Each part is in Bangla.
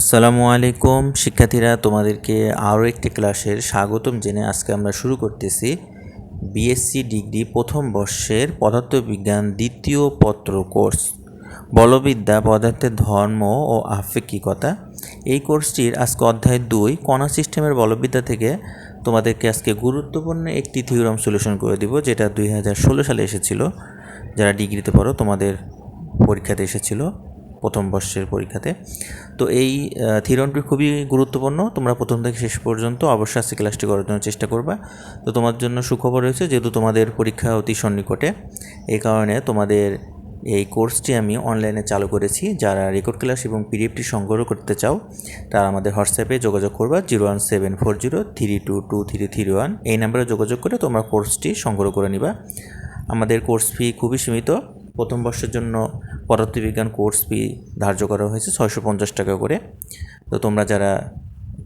আসসালামু আলাইকুম। শিক্ষার্থীরা, তোমাদেরকে আরও একটি ক্লাসের স্বাগতম জেনে আজকে আমরা শুরু করতেছি। বিএসসি ডিগ্রি প্রথম বর্ষের পদার্থবিজ্ঞান দ্বিতীয় পত্র কোর্স। বলবিদ্যা, পদার্থের ধর্ম ও আপেক্ষিকতা এই কোর্সটির আজকে অধ্যায় দুই, কণা সিস্টেমের বলবিদ্যা থেকে তোমাদেরকে আজকে গুরুত্বপূর্ণ একটি থিওরাম সলিউশন করে দিব, যেটা দুই হাজার ষোলো সালে এসেছিল। যারা ডিগ্রিতে পড়ো, তোমাদের পরীক্ষাতে এসেছিল। প্রথম বর্ষের পরীক্ষাতে। তো এই থিরনটি খুবই গুরুত্বপূর্ণ। তোমরা প্রথম থেকে শেষ পর্যন্ত অবশ্যই আজকে ক্লাসটি করার জন্য চেষ্টা করবা। তো তোমার জন্য সুখবর রয়েছে যেহেতু তোমাদের পরীক্ষা অতি সন্নিকটে, এই কারণে তোমাদের এই কোর্সটি আমি অনলাইনে চালু করেছি। যারা রেকর্ড ক্লাস এবং পিডিএফটি সংগ্রহ করতে চাও, তারা আমাদের হোয়াটসঅ্যাপে যোগাযোগ করবা, zero one seven four zero three two two three three one. এই নাম্বারে যোগাযোগ করে তোমরা কোর্সটি সংগ্রহ করে নিবা। আমাদের কোর্স ফি খুবই সীমিত। প্রথম বর্ষের জন্য পদার্থবিজ্ঞান কোর্স ফি ধার্য করা হয়েছে ছয়শো পঞ্চাশ টাকা করে। তো তোমরা যারা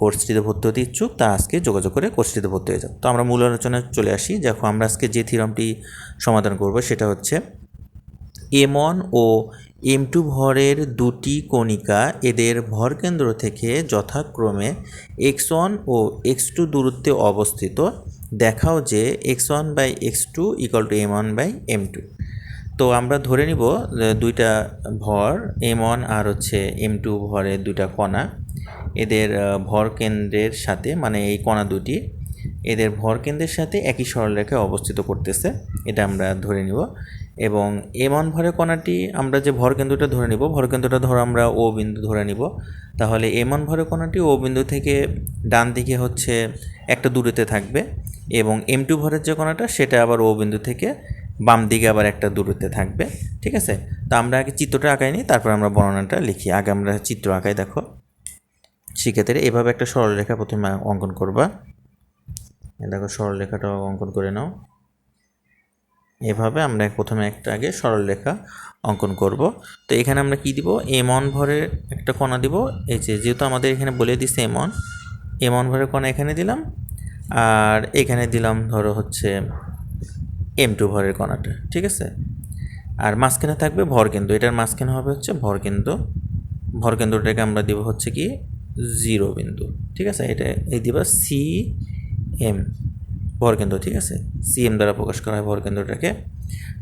কোর্সটিতে ভর্তি হতে ইচ্ছুক তা আজকে যোগাযোগ করে কোর্সটিতে ভর্তি হয়ে যাও। তো আমরা মূল আলোচনায় চলে আসি। দেখো, আমরা আজকে যে থিরমটি সমাধান করব সেটা হচ্ছে এম ওয়ান ও এম টু ভরের দুটি কণিকা এদের ভরকেন্দ্র থেকে যথাক্রমে এক্স ওয়ান ও এক্স টু দূরত্বে অবস্থিত। দেখাও যে X one by X two equal to M one by M two. তো আমরা ধরে নিব দুইটা ভর এম ওয়ান আর হচ্ছে এম টু ভরের দুইটা কণা। এদের ভর কেন্দ্রের সাথে মানে এই কণা দুটি, এদের ভর কেন্দ্রের সাথে একই সরলরেখায় অবস্থিত করতেছে। এটা আমরা ধরে নিব। এবং এম ওয়ান ভরের কণাটি, আমরা যে ভর কেন্দ্রটা ধরে নিব, ভর কেন্দ্রটা ধরো আমরা ও বিন্দু ধরে নিব। তাহলে এম ওয়ান ভরের কণাটি ও বিন্দু থেকে ডান দিকে হচ্ছে একটা দূরত্বে থাকবে এবং এম টু ভরের যে কণাটা, সেটা আবার ও বিন্দু থেকে বাম দিকে আবার একটা দূরত্বে থাকবে, ঠিক আছে? তো আমরা আগে চিত্রটা আঁকাই নিই, তারপর আমরা বর্ণনাটা লিখি। আগে আমরা চিত্র আঁকাই, দেখো। শিক্ষার্থীরা এভাবে একটা সরলরেখা প্রথমে অঙ্কন করবা। দেখো, সরলরেখাটা অঙ্কন করে নাও। এভাবে আমরা প্রথমে একটা আগে সরলরেখা অঙ্কন করব। তো এখানে আমরা কি দিব? এম অন ভরের একটা কণা দিব। এই যে, যেহেতু আমাদের এখানে বলে দিছে এম অন এম অন ভরের কণা এখানে দিলাম। আর এখানে দিলাম, ধরো হচ্ছে এম টু ভরের কণাটা, ঠিক আছে? আর মাঝখানে থাকবে ভরকেন্দ্র এটার মাঝখানে হবে হচ্ছে ভরকেন্দ্র ভরকেন্দ্রটাকে আমরা দিব হচ্ছে কি জিরো বিন্দু, ঠিক আছে? এটা এই দিবা সি এম ভরকেন্দ্র ঠিক আছে? সি এম দ্বারা প্রকাশ করা হয় ভরকেন্দ্রটাকে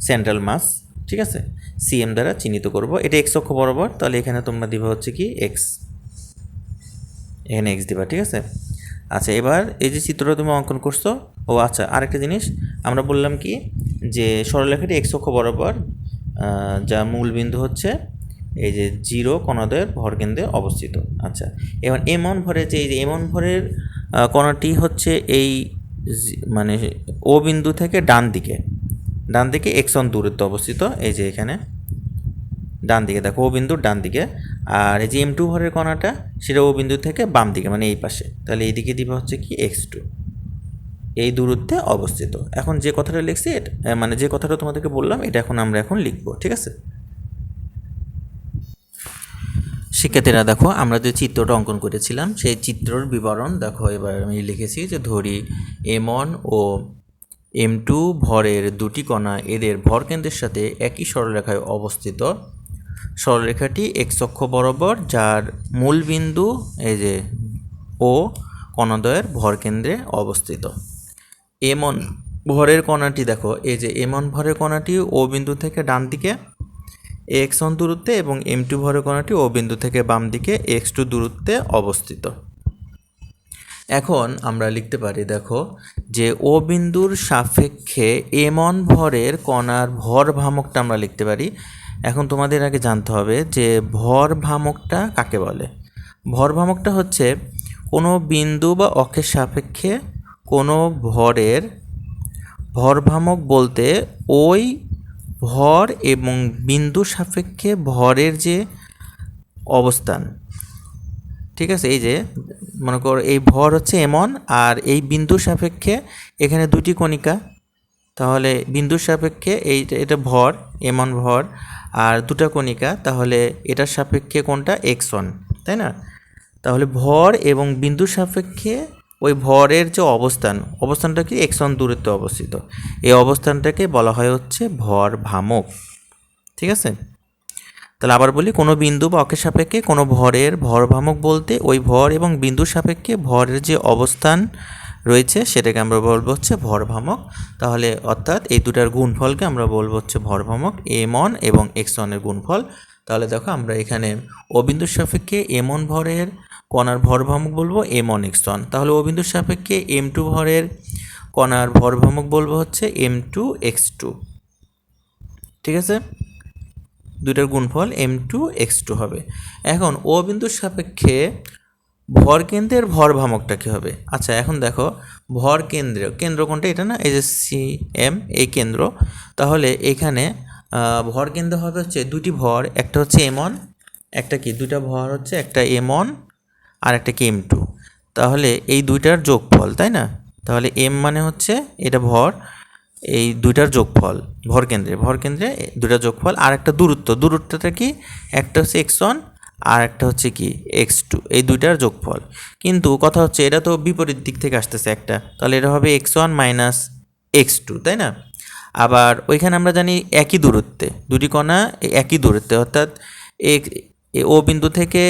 সেন্ট্রাল মাস, ঠিক আছে? সি এম দ্বারা চিহ্নিত করব, এটা এক্স অক্ষ বরাবর, তাহলে এখানে তোমরা দিবা হচ্ছে কি এক্স, এখানে এক্স দিবা, ঠিক আছে? আচ্ছা এবার এই যে চিত্রটা তুমি অঙ্কন করছ, ও আচ্ছা আরেকটা জিনিস, আমরা বললাম কি যে সরলরেখাটি এক্স অক্ষ বরাবর যা মূল বিন্দু হচ্ছে এই যে জিরো কণাদের ভরকেন্দ্রে অবস্থিত। আচ্ছা এবার এমন ভরের যে এই যে এমন ভরের কণাটি হচ্ছে এই মানে ও বিন্দু থেকে ডান দিকে ডান দিকে এক্স অন দূরত্বে অবস্থিত, এই যে এখানে, ডান দিকে, দেখো, ও বিন্দুর ডান দিকে আর এই যে এম টু ভরের কণাটা, সেটা ও বিন্দু থেকে বাম দিকে মানে এই পাশে। তাহলে এইদিকে দিবে হচ্ছে কি এক্স টু এই দূরত্বে অবস্থিত। এখন যে কথাটা লিখছি মানে যে কথাটা তোমাদেরকে বললাম, এটা এখন আমরা এখন লিখব, ঠিক আছে? শিক্ষার্থীরা, দেখো, আমরা যে চিত্রটা অঙ্কন করেছিলাম, সেই চিত্রর বিবরণ, দেখো, এবার আমি লিখেছি যে ধরি এম ওয়ান ও এম টু ভরের দুটি কণা, এদের ভরকেন্দ্রের সাথে একই সরলরেখায় অবস্থিত সরলরেখাটি এক্স অক্ষ বরাবর, যার মূল বিন্দু এই যে ও কণাদ্বয়ের ভরকেন্দ্রে অবস্থিত। এমন ভরের কণাটি দেখো, এই যে এমন ভরের কণাটি ও বিন্দু থেকে ডান দিকে এক্স অন দূরত্বে এবং এম টু ভরের কণাটি ও বিন্দু থেকে বাম দিকে এক্স টু দূরত্বে অবস্থিত। এখন আমরা লিখতে পারি, দেখো, যে ও বিন্দুর সাপেক্ষে এমন ভরের কণার ভর ভামকটা আমরা লিখতে পারি এখন তোমাদের আগে জানতে হবে যে ভর ভামকটা কাকে বলে? ভর ভামকটা হচ্ছে কোনো বিন্দু বা অক্ষের সাপেক্ষে কোনো ভরের ভরভ্রামক বলতে ওই ভর এবং বিন্দু সাপেক্ষে ভরের যে অবস্থান। ঠিক আছে? এই যে মনে করো এই ভর হচ্ছে এমন আর এই বিন্দু সাপেক্ষে এখানে দুটি কণিকা তাহলে বিন্দুর সাপেক্ষে এই এটা ভর, এমন ভর, আর দুটা কণিকা, তাহলে এটার সাপেক্ষে কোনটা? এক্স ওয়ান, তাই না? তাহলে ভর এবং বিন্দুর সাপেক্ষে ওই ভরের যে অবস্থান, অবস্থানটা কি? এক্স ওয়ান দূরত্বে অবস্থিত। এই অবস্থানটাকে বলা হয় হচ্ছে ভর ভ্রামক ঠিক আছে? তাহলে আবার বলি, কোনো বিন্দু বা অক্ষের সাপেক্ষে কোনো ভরের ভরভ্রামক বলতে ওই ভর এবং বিন্দুর সাপেক্ষে ভরের যে অবস্থান রয়েছে, সেটাকে আমরা বলব হচ্ছে ভরভ্রামক তাহলে অর্থাৎ এই দুটার গুণফলকে আমরা বলব হচ্ছে ভরভ্রামক এম অন এবং এক্স অনের গুণফল। তাহলে দেখো আমরা এখানে ও বিন্দুর সাপেক্ষে এম অন ভরের কণার ভরভ্রামক বলব এম অন এক্স অন তাহলে ও বিন্দুর সাপেক্ষে এম টু ভরের কণার ভরভ্রামক বলব হচ্ছে এম টু এক্স টু ঠিক আছে? দুইটার গুণফল এম টু এক্স টু হবে। এখন ও সাপেক্ষে ভর কেন্দ্রের ভর ভ্রামকটা কী হবে? আচ্ছা এখন দেখো ভর কেন্দ্র কেন্দ্র কোনটা? এটা না, এই যে সি এম, এই কেন্দ্র। তাহলে এখানে ভর কেন্দ্র হবে হচ্ছে দুটি ভর, একটা হচ্ছে এম অন একটা কি? দুইটা ভর হচ্ছে একটা এম অন আর একটা কি? M two. তাহলে এই দুইটার যোগফল, তাই না? তাহলে এম মানে হচ্ছে এটা ভর, এই দুইটার যোগফল ভর কেন্দ্রে ভর কেন্দ্রে দুইটা যোগফল আর একটা দূরত্ব। দূরত্বটা কি? একটা হচ্ছে এক্স ওয়ান আর একটা হচ্ছে কি এক্স টু এই দুইটার যোগফল। কিন্তু কথা হচ্ছে এটা তো বিপরীত দিক থেকে আসতেছে একটা, তাহলে এটা হবে X one minus X two তাই না? আবার ওইখানে আমরা জানি একই দূরত্বে, দুটি কণা একই দূরত্বে, অর্থাৎ ও বিন্দু থেকে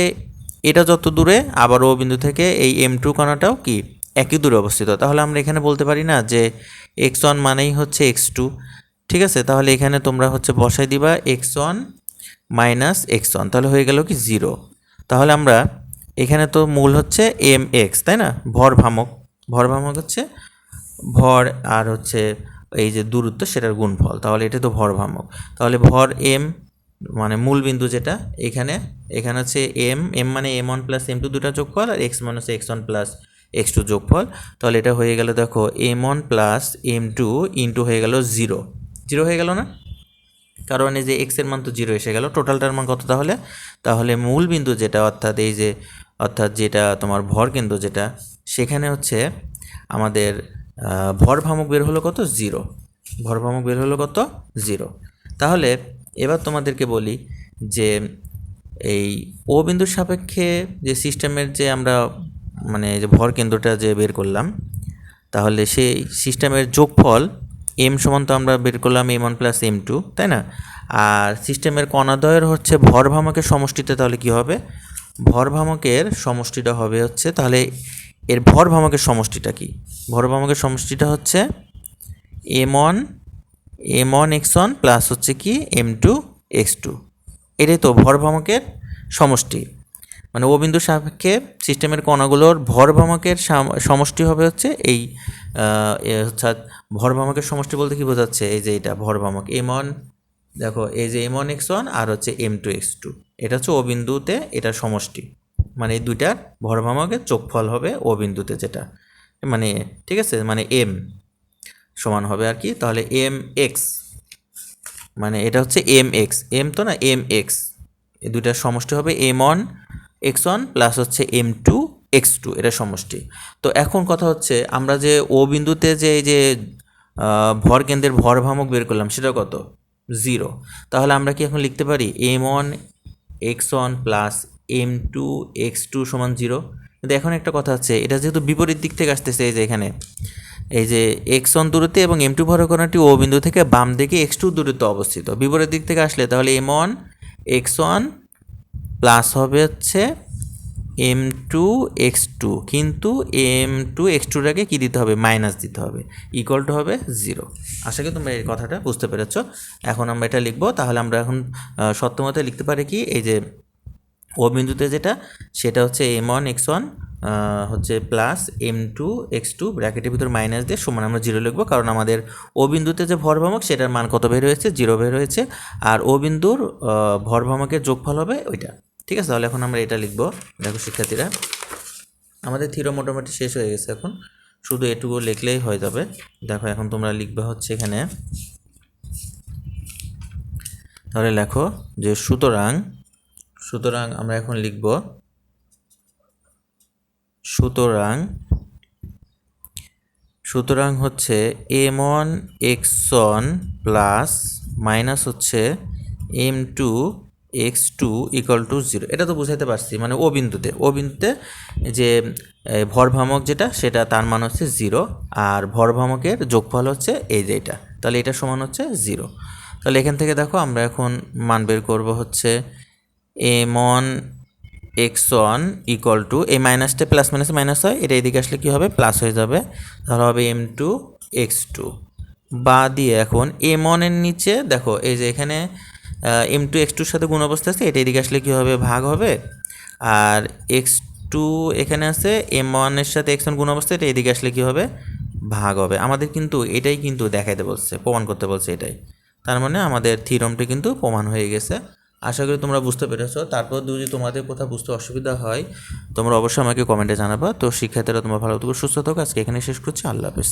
এটা যত দূরে, আবার ও বিন্দু থেকে এই এম টু কণাটাও কি, একই দূরে অবস্থিত। তাহলে আমরা এখানে বলতে পারি না যে এক্স ওয়ান মানেই হচ্ছে এক্স টু ঠিক আছে? তাহলে এখানে তোমরা হচ্ছে বসাই দিবা X one minus X one তাহলে হয়ে গেল কি জিরো তাহলে আমরা এখানে তো মূল হচ্ছে এম এক্স তাই না? ভর ভ্রামক ভর ভ্রামক হচ্ছে ভর আর হচ্ছে এই যে দূরত্ব, সেটার গুণফল। তাহলে এটা তো ভর ভ্রামক তাহলে ভর এম মানে মূল বিন্দু যেটা, এখানে এখানে হচ্ছে এম এম মানে M one plus M two দুটা যোগফল আর এক্স হচ্ছে X one plus X two যোগফল। তাহলে এটা হয়ে গেল দেখো M one plus M two into হয়ে গেল জিরো জিরো হয়ে গেল না? কারণ এই যে এক্সের মান তো জিরো এসে গেল। টোটালটার মান কত তাহলে? তাহলে মূল বিন্দু যেটা, অর্থাৎ এই যে, অর্থাৎ যেটা তোমার ভর কেন্দ্র যেটা, সেখানে হচ্ছে আমাদের ভর ভ্রামক বের হলো কত? জিরো ভর ভ্রামক বের হলো কত? জিরো তাহলে এবার তোমাদেরকে বলি যে, এই ও বিন্দুর সাপেক্ষে যে সিস্টেমের যে আমরা মানে যে ভর কেন্দ্রটা যে বের করলাম, তাহলে সেই সিস্টেমের যোগফল এম সমান তো আমরা বের করলাম M one plus M two তাই না? আর সিস্টেমের কণাদ্বয়ের হচ্ছে ভর ভ্রামকের সমষ্টিতে তাহলে কি হবে? ভর ভ্রামকের সমষ্টিটা হবে হচ্ছে তাহলে এর ভর ভ্রামকের সমষ্টিটা কি? ভর ভ্রামকের সমষ্টিটা হচ্ছে M one M one X one plus হচ্ছে কি? এম টু এক্স টু এটাই তো ভর ভ্রামকের সমষ্টি। মানে ও বিন্দুর সাপেক্ষে সিস্টেমের কণাগুলোর ভর ভ্রামকের সমষ্টি হবে হচ্ছে এই অর্থাৎ ভর ভ্রামকের সমষ্টি বলতে কি বোঝাচ্ছে? এই যে এটা, ভর ভ্রামক এম ওয়ান দেখো, এই যে এম ওয়ান এক্স ওয়ান আর হচ্ছে এম টু এক্স টু। এটা হচ্ছে ও বিন্দুতে এটার সমষ্টি। মানে এই দুইটার ভর ভ্রামকের যোগফল হবে ও বিন্দুতে যেটা। মানে ঠিক আছে? মানে এম সমান হবে আর কি, তাহলে এম এক্স। মানে এটা হচ্ছে এম এক্স। এম তো না, এম এক্স। এই দুইটার সমষ্টি হবে M one X one plus হচ্ছে এম টু এক্স টু এটা সমষ্টি। তো এখন কথা হচ্ছে, আমরা যে ও বিন্দুতে যে এই যে ভর কেন্দ্রের ভর ভ্রামক বের করলাম, সেটা কত? জিরো তাহলে আমরা কি এখন লিখতে পারি? M one X one plus M two X two সমান জিরো কিন্তু এখন একটা কথা হচ্ছে, এটা যেহেতু বিপরীত দিক থেকে আসতেছে, এই যে এখানে, এই যে এক্স ওয়ান দূরত্বে এবং এম টু ভরকণাটি ও বিন্দু থেকে বাম দিকে এক্স টু দূরত্বে অবস্থিত। বিপরীত দিক থেকে আসলে তাহলে M one X one plus হবে হচ্ছে এম টু এক্স টু কিন্তু এম টু এক্স টুটাকে কী দিতে হবে? মাইনাস দিতে হবে। ইকুয়াল টু হবে জিরো আশা করি তোমরা এই কথাটা বুঝতে পেরেছ। এখন আমরা এটা লিখব। তাহলে আমরা এখন সত্যমতে লিখতে পারি কি? এই যে ও বিন্দুতে যেটা, সেটা হচ্ছে এম ওয়ান এক্স ওয়ান হচ্ছে plus M two X two ব্র্যাকেটের ভিতর মাইনাস দিয়ে সমান আমরা জিরো লিখব। কারণ আমাদের ও বিন্দুতে যে ভরভ্রামক সেটার মান কত বের হয়েছে? জিরো বের হয়েছে। আর ও বিন্দুর ভরভ্রামকের যোগফল হবে ওইটা। ঠিক আছে, তাহলে এখন আমরা এটা লিখব। দেখো শিক্ষার্থীরা, আমাদের থিরো মোটামুটি শেষ হয়ে গেছে এখন। শুধু এটুকু লিখলেই হয়ে যাবে। দেখো, এখন তোমরা লিখবে হচ্ছে এখানে। তাহলে লেখো যে সুতরাং সুতরাং আমরা এখন লিখব, সুতরাং সুতরাং হচ্ছে M one X one plus minus হচ্ছে M two X two equal to zero এটা তো বুঝাইতে পারছি মানে ও বিন্দুতে। ও বিন্দুতে যে ভরভ্রামক যেটা, সেটা তার মান হচ্ছে জিরো আর ভরভ্রামকের যোগফল হচ্ছে এই যে তাহলে এটা সমান হচ্ছে জিরো তাহলে এখান থেকে দেখো, আমরা এখন মান বের করব হচ্ছে M one X one equal to এই মাইনাসটা প্লাস মাইনাস মাইনাস হয়, এটা এদিকে আসলে কী হবে? প্লাস হয়ে যাবে। তাহলে হবে এম টু এক্স টু। বা দিয়ে এখন এম ওয়ানের নিচে, দেখো, এই যে এখানে এম টু এক্স টুর সাথে গুণ অবস্থা আছে, এটা এদিকে আসলে কী হবে ভাগ হবে? আর এক্স টু এখানে আছে এম ওয়ানের সাথে এক্স ওয়ান গুণ অবস্থা, এটা এদিকে আসলে কী হবে ভাগ হবে? আমাদের কিন্তু এটাই কিন্তু দেখাইতে বলছে, প্রমাণ করতে বলছে এটাই। তার মানে আমাদের থিরমটি কিন্তু প্রমাণ হয়ে গেছে। আশা করি তোমরা বুঝতে পেরেছ। তারপর যদি তোমাদের কোথাও বুঝতে অসুবিধা হয়, তোমরা অবশ্যই আমাকে কমেন্টে জানাবা। তো শিক্ষার্থীরা, তোমরা ভালো থাকো, সুস্থ থাকো। আজকে এখানে শেষ করছি। আল্লাহ হাফেজ।